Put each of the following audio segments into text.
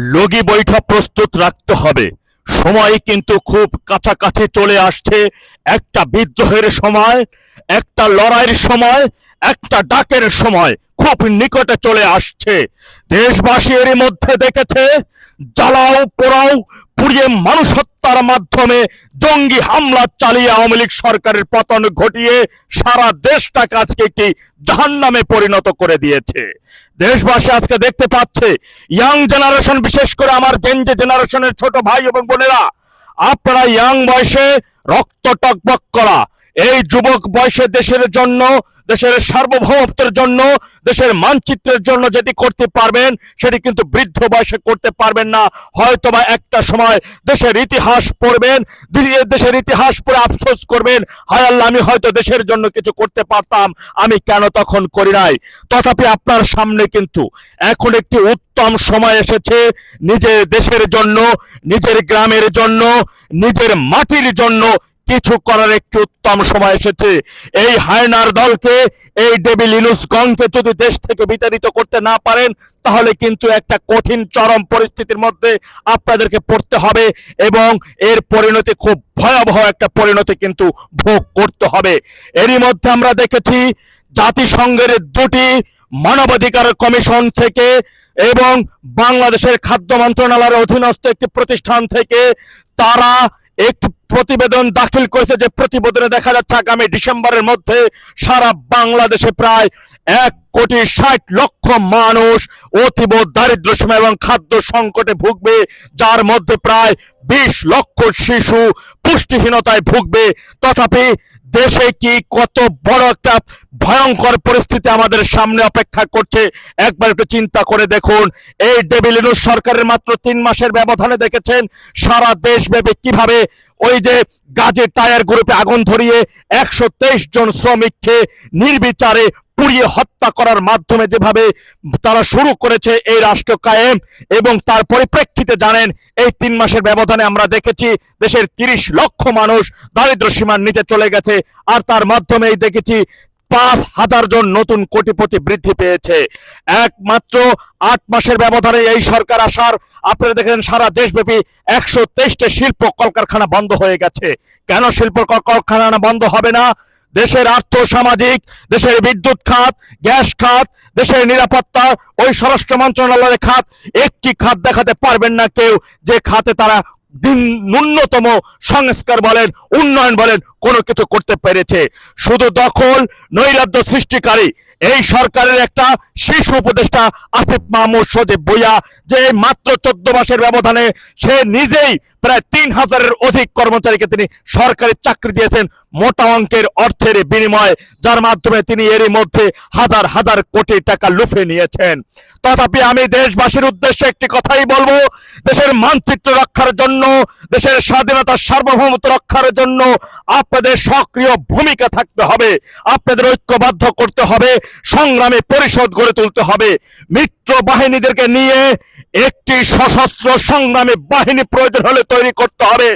লগি বৈঠা প্রস্তুত রাখতে হবে। সময় কিন্তু খুব কাছাকাছি চলে আসছে। একটা বিদ্রোহের সময়, একটা লড়াইয়ের সময়, একটা ডাকের সময় খুব নিকটে চলে আসছে। দেশবাসী এর মধ্যে দেখেছে, জ্বালাও পোড়াও পুড়িয়ে মানুষ হত্যার মাধ্যমে জঙ্গি হামলা চালিয়ে আওয়ামী লীগ সরকারের পতন ঘটিয়ে সারা দেশটাকে আজকে একটি জাহান নামে পরিণত করে দিয়েছে। দেশবাসী আজকে দেখতে পাচ্ছে ইয়াং জেনারেশন বিশেষ করে আমার জেনজে জেনারেশনের ছোট ভাই এবং বোনেরা, আপনারা ইয়াং বয়সে রক্ত টকবক করা এই যুবক বয়সে দেশের জন্য, দেশের সার্বভৌমত্বের জন্য, দেশের মানচিত্রের জন্য যেটি করতে পারবেন, সেটি কিন্তু বৃদ্ধ বয়সে করতে পারবেন না। হয়তোবা একটা সময় দেশের ইতিহাস পড়বেন দেশের ইতিহাস পড়ে আফসোস করবেন, হায় আল্লাহ, আমি হয়তো দেশের জন্য কিছু করতে পারতাম, আমি কেন তখন করি নাই? তথাপি আপনার সামনে কিন্তু এখন একটি উত্তম সময় এসেছে, নিজের দেশের জন্য, নিজের গ্রামের জন্য, নিজের মাটির জন্য কিছু করার একটি উত্তম সময় এসেছে। এই হায়নার দলকে এই ডেভিল ইনুসগংকে যদি দেশ থেকে বিতাড়িত করতে না পারেন, তাহলে কিন্তু একটা কঠিন, চরম পরিস্থিতির মধ্যে আপনাদেরকে পড়তে হবে এবং এর পরিণতি খুব ভয়াবহ একটা পরিণতি কিন্তু ভোগ করতে হবে। এরই মধ্যে আমরা দেখেছি জাতিসংঘের দুটি মানবাধিকার কমিশন থেকে এবং বাংলাদেশের খাদ্য মন্ত্রণালয়ের অধীনস্থ একটি প্রতিষ্ঠান থেকে তারা একটি প্রতিবেদন দাখিল করেছে যে প্রতিবেদনে দেখা যাচ্ছে আগামী ডিসেম্বরের মধ্যে সারা বাংলাদেশে প্রায় এক কোটি ষাট লক্ষ মানুষ অতীব দারিদ্র সীমা এবং খাদ্য সংকটে ভুগবে, যার মধ্যে প্রায় বিশ লক্ষ শিশু পুষ্টিহীনতায় ভুগবে। তথাপি দেশে কি কত বড় একটা ভয়ঙ্কর পরিস্থিতি আমাদের সামনে অপেক্ষা করছে? একবার একটু চিন্তা করে দেখুন। এই ডেবিল সরকারের মাত্র তিন মাসের ব্যবধানে দেখেছেন সারা দেশ দেশব্যাপী কীভাবে ওই যে গাজের টায়ার গ্রুপে আগুন ধরিয়ে একশো তেইশ জন শ্রমিককে নির্বিচারে পুড়িয়ে হত্যা করার মাধ্যমে যেভাবে তারা শুরু করেছে এই রাষ্ট্র কায়েম এবং তার পরিপ্রেক্ষিতে জানেন, এই তিন মাসের ব্যবধানে আমরা দেখেছি দেশের তিরিশ লক্ষ মানুষ দারিদ্র সীমার নিচে চলে গেছে আর তার মাধ্যমেই দেখেছি পাঁচ হাজার জন নতুন কোটিপতি বৃদ্ধি পেয়েছে। একমাত্র আট মাসের ব্যবধানে এই সরকার আসার, আপনারা দেখেন সারা দেশব্যাপী একশো তেইশটা শিল্প কলকারখানা বন্ধ হয়ে গেছে। কেন শিল্প কলকারখানা বন্ধ হবে না? দেশের আর্থ সামাজিক দেশের বিদ্যুৎ খাত, গ্যাস খাত, দেশের নিরাপত্তা, ওই স্বরাষ্ট্র মন্ত্রণালয়ের খাত, একটি খাত দেখাতে পারবেন না কেউ, যে খাতে তারা ন্যূনতম সংস্কার বলেন, উন্নয়ন বলেন, কোনো কিছু করতে পেরেছে। শুধু দখল, নৈরাজ্য সৃষ্টিকারী, এই সরকারের একটা শিশু উপদেষ্টা আসিফ মাহমুদ সজীব বইয়া যে মাত্র চোদ্দ মাসের ব্যবধানে সে নিজেই প্রায় তিন হাজারের অধিক কর্মচারীকে তিনি সরকারি চাকরি দিয়েছেন মোটা অঙ্কের অর্থের বিনিময়ে, যার মাধ্যমে তিনি এরই মধ্যে হাজার হাজার কোটি টাকা লুফে নিয়েছেন। তথাপি আমি দেশবাসীর উদ্দেশ্যে একটি কথাই বলব, দেশের মানচিত্র রক্ষার জন্য, দেশের স্বাধীনতা সার্বভৌমত্ব রক্ষার জন্য আপনাদের সক্রিয় ভূমিকা থাকতে হবে, আপনাদের ঐক্যবদ্ধ করতে হবে, সংগ্রামে পরিষদ গড়ে তুলতে হবে মিত্র বাহিনীদেরকে নিয়ে একটি সশস্ত্র সংগ্রামী বাহিনী প্রয়োজন হলে তৈরি করতে হবে।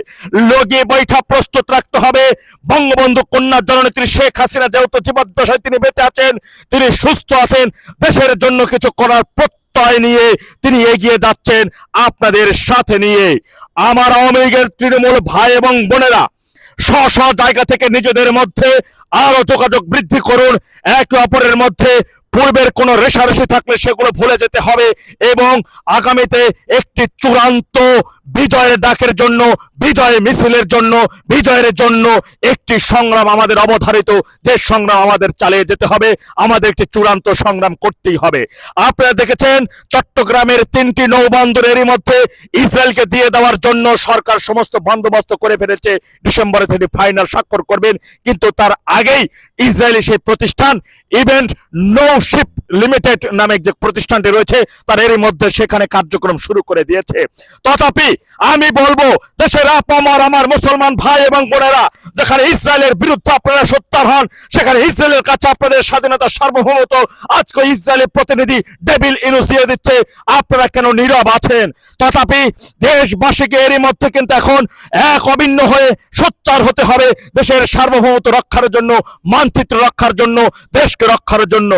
লগি বৈঠা প্রস্তুত রাখতে হবে। বঙ্গবন্ধু কন্যা জননেত্রী শেখ হাসিনা যেহেতু জীবদ্দশায় তিনি বেঁচে আছেন, তিনি সুস্থ আছেন, দেশের জন্য কিছু করার প্রত্যয় নিয়ে তিনি এগিয়ে যাচ্ছেন আপনাদের সাথে নিয়ে। আমার আওয়ামী লীগের তৃণমূল ভাই এবং বোনেরা স্ব স্ব জায়গা থেকে নিজেদের মধ্যে আরও যোগাযোগ বৃদ্ধি করুন। একে অপরের মধ্যে পূর্বের কোন রেশারেশি থাকলে সেগুলো ভুলে যেতে হবে এবং আগামীতে একটি চূড়ান্ত বিজয়ের ডাকের জন্য, বিজয় মিছিলের জন্য, বিজয়ের জন্য একটি সংগ্রাম আমাদের অবধারিত। যে সংগ্রাম আমাদের চালিয়ে যেতে হবে, আমাদের একটি চূড়ান্ত সংগ্রাম করতেই হবে। আপনারা দেখেছেন, চট্টগ্রামের তিনটি নৌবন্দর এরই মধ্যে ইসরায়েলকে দিয়ে দেওয়ার জন্য সরকার সমস্ত বন্দোবস্ত করে ফেলেছে। ডিসেম্বরে তিনি ফাইনাল স্বাক্ষর করবেন। কিন্তু তার আগেই ইসরায়েলি সেই প্রতিষ্ঠান, ইভেন্ট, নো শিপ লিমিটেড নামে যে প্রতিষ্ঠানটি রয়েছে, তার এরই মধ্যে সেখানে কার্যক্রম শুরু করে দিয়েছে। তথাপি আমি বলব, দেশের আপামার আমার মুসলমান ভাই এবং বোনেরা যেখানে ইসরায়েলের বিরুদ্ধে আপনারা সত্যার হন, সেখানে ইসরায়েলের কাছে আপনাদের স্বাধীনতা সার্বভৌমত্ব আজকে ইসরায়েলের প্রতিনিধি ডেভিল ইনুস দিয়ে দিচ্ছে, আপনারা কেন নীরব আছেন? তথাপি দেশবাসীকে এরই মধ্যে কিন্তু এখন এক অভিন্ন হয়ে সোচ্চার হতে হবে দেশের সার্বভৌমত্ব রক্ষার জন্য, মানচিত্র রক্ষার জন্য, দেশকে রক্ষার জন্য।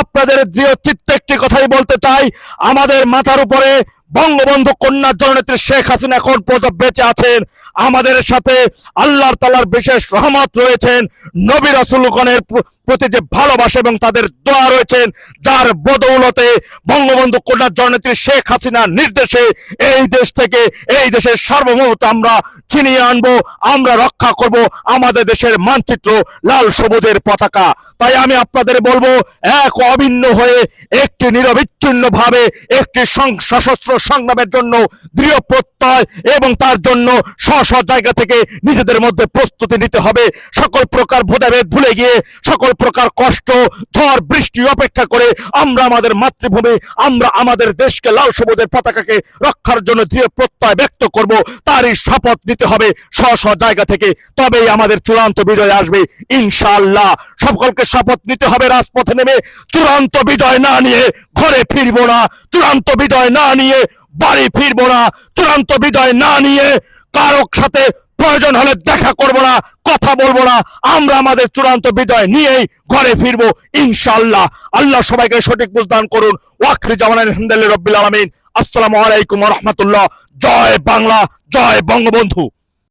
আপনাদের দৃঢ় চিত্তে একটি কথাই বলতে চাই, আমাদের মাথার উপরে বঙ্গবন্ধু কন্যা জননেত্রী শেখ হাসিনা এখন পর্যন্ত বেঁচে আছেন। আমাদের সাথে আল্লাহর তালার বিশেষ রহমত রয়েছেন। নবী রাসুলগণের প্র- প্রতি যে ভালোবাসা এবং তাদের দোয়া রয়েছেন, যার বদৌলতে বঙ্গবন্ধু কন্যা জননেত্রী শেখ হাসিনার নির্দেশে এই দেশ থেকে, এই দেশের সার্বভৌমত্ব আমরা ছিনিয়ে আনব, আমরা রক্ষা করব আমাদের দেশের মানচিত্র লাল সবুজের পতাকা। তাই আমি আপনাদের বলব, এক অভিন্ন হয়ে একটি নিরবিচ্ছিন্ন ভাবে একটি সশস্ত্র সংগ্রামের জন্য দৃঢ় প্রত্যয় এবং তার জন্য স্ব স্ব জায়গা থেকে নিজেদের মধ্যে প্রস্তুতি নিতে হবে। সকল প্রকার ভোদাভেদ ভুলে গিয়ে, সকল প্রকার কষ্ট, ঝড়, বৃষ্টি অপেক্ষা করে আমরা আমাদের মাতৃভূমি, আমরা আমাদের দেশকে লাল সবুজের পতাকাকে রক্ষার জন্য দৃঢ় প্রত্যয় ব্যক্ত করব, তারই শপথ নিতে হবে স্ব স্ব জায়গা থেকে। তবেই আমাদের চূড়ান্ত বিজয় আসবে, ইনশাআল্লাহ। সকলকে শপথ নিতে হবে, রাজপথে নেমে চূড়ান্ত বিজয় না নিয়ে ঘরে ফিরবো না, চূড়ান্ত বিজয় না নিয়ে, বাড়ি ফিরবো না, চূড়ান্ত বিজয় না নিয়ে, কারোর সাথে প্রয়োজন হলে দেখা করব না, কথা বলব না, আমরা আমাদের চূড়ান্ত বিজয় নিয়েই ঘরে ফিরবো, ইনশাআল্লাহ। আল্লাহ সবাইকে সঠিক বুঝদান করুন। ওয়াখরি জামান আলহামদুলিল্লাহ রব্বিল আলামিন। আসসালামু আলাইকুম রাহমাতুল্লাহ। জয় বাংলা, জয় বঙ্গবন্ধু।